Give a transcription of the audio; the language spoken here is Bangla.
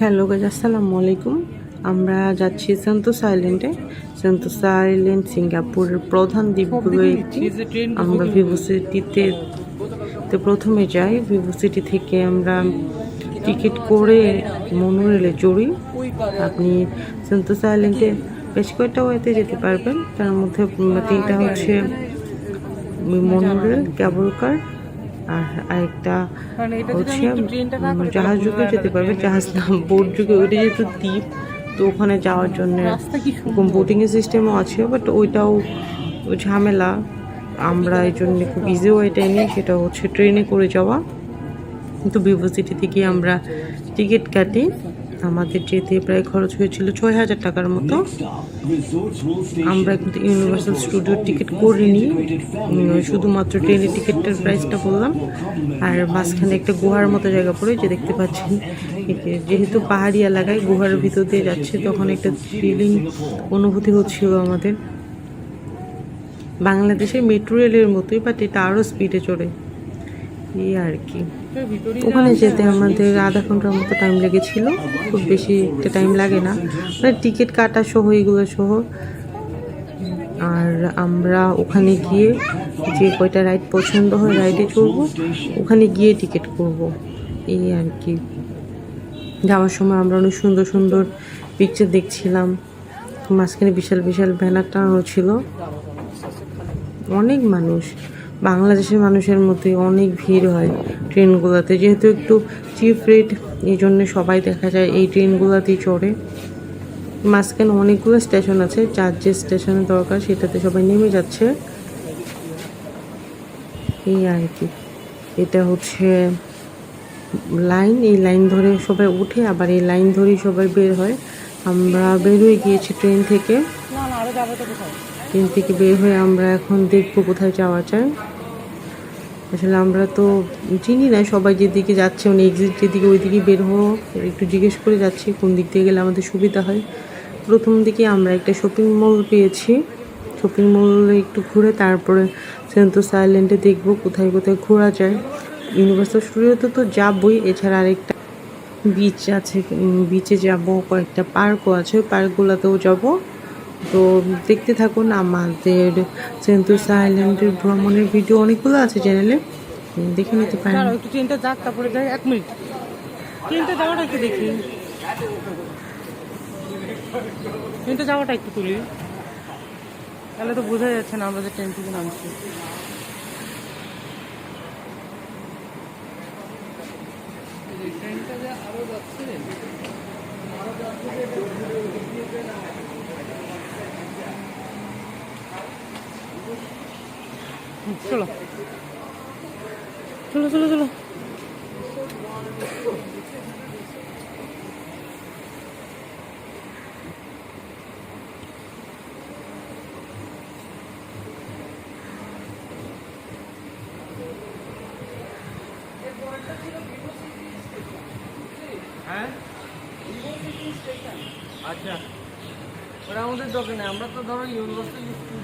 হ্যালো গাজ আসসালামু আলাইকুম। আমরা যাচ্ছি সেন্টোস আইল্যান্ডে সেন্টোস আইল্যান্ড সিঙ্গাপুরের প্রধান দ্বীপগুলো একটি। আমরা ভিভো সিটিতে তো প্রথমে যাই। ভিভো সিটি থেকে আমরা টিকিট করে মনোরেলে চড়ি। আপনি সেন্টোস আইল্যান্ডে বেশ কয়েকটা ওয়েতে যেতে পারবেন। তার মধ্যে তিনটা হচ্ছে মনোরেল ক্যাবল কার আর আরেকটা হচ্ছে জাহাজ যুগে যেতে পারবে জাহাজ না বোট যুগে ওইটা যেহেতু দ্বীপ তো ওখানে যাওয়ার জন্য বোটিংয়ের সিস্টেমও আছে বাট ওইটাও ঝামেলা। আমরা এই জন্য খুব ইজি ওয়েটাই নিই সেটা হচ্ছে ট্রেনে করে যাওয়া। কিন্তু ভিভো সিটি থেকে আমরা টিকিট কাটি। আমাদের যেতে প্রায় খরচ হয়েছিল ছয় হাজার টাকার মতো। আমরা কিন্তু ইউনিভার্সাল স্টুডিওর টিকিট করিনি। শুধুমাত্র ট্রেনের টিকিটটার প্রাইসটা বললাম। আর মাঝখানে একটা গুহার মতো জায়গা পড়ে, যে দেখতে পাচ্ছেন যেহেতু পাহাড়ি এলাকায় গুহার ভিতর দিয়ে যাচ্ছে, তখন একটা ফিলিং অনুভূতি হচ্ছিল আমাদের। বাংলাদেশের মেট্রো রেলের মতোই বাট এটা আরও স্পিডে চড়ে। এই আর কি। ওখানে যেতে আমাদের আধা ঘণ্টার মতো টাইম লেগেছিল। খুব বেশি একটা টাইম লাগে না। মানে টিকিট কাটা সহ, এগুলো সহ। আর আমরা ওখানে গিয়ে যে কয়টা রাইড পছন্দ হয় রাইডে চড়বো, ওখানে গিয়ে টিকিট করব। এই আর কি। যাওয়ার সময় আমরা অনেক সুন্দর সুন্দর পিকচার দেখছিলাম। মাঝখানে বিশাল বিশাল ব্যানার টানানো ছিল। অনেক মানুষ। বাংলাদেশের মানুষের মতোই অনেক ভিড় হয় ট্রেনগুলোতে। যেহেতু একটু চিপ রেট, এই জন্য সবাই দেখা যায় এই ট্রেনগুলোতেই চড়ে। মাঝখানে অনেকগুলো স্টেশন আছে যার যে স্টেশনের দরকার সেটাতে সবাই নেমে যাচ্ছে। এই আর কি। এটা হচ্ছে লাইন, এই লাইন ধরে সবাই উঠে, আবার এই লাইন ধরেই সবাই বের হয়। আমরা বের হয়ে গিয়েছি ট্রেন থেকে। ট্রেন থেকে বের হয়ে আমরা এখন দেখব কোথায় যাওয়া যায়। আসলে আমরা তো চিনি না, সবাই যেদিকে যাচ্ছে মানে এক্সিট যেদিকে ওই দিকে বের হব। একটু জিজ্ঞেস করে যাচ্ছি কোন দিক দিয়ে গেলে আমাদের সুবিধা হয়। প্রথম দিকে আমরা একটা শপিং মল পেয়েছি। শপিং মলে একটু ঘুরে তারপরে সেন্টোস আইল্যান্ডে দেখব কোথায় কোথায় ঘোরা যায়। ইউনিভার্সাল স্টুডিওতে তো যাবই, এছাড়া আরেকটা বিচ আছে বিচে যাব, কয়েকটা পার্কও আছে পার্কগুলোতেও যাব। তো দেখতে থাকুন আমাদের সেন্টোস আইল্যান্ডের ভ্রমণের ভিডিও অনেকগুলো আছে চ্যানেলে। দেখে নিতে পারেন। একটু ট্রেনটা যাক তারপরে যাই। এক মিনিট। ট্রেনটা যাওয়াটা একটু দেখি। ট্রেনটা যাওয়াটা একটু তুলি। তাহলে তো বোঝা যাচ্ছে না আমরা যে ট্রেন থেকে নামছি। হুম, চলো। চলো হ্যাঁ? আচ্ছা। ওরা আমাদের দরকার নেই আমরা তো ধরো ইউনিভার্সিটি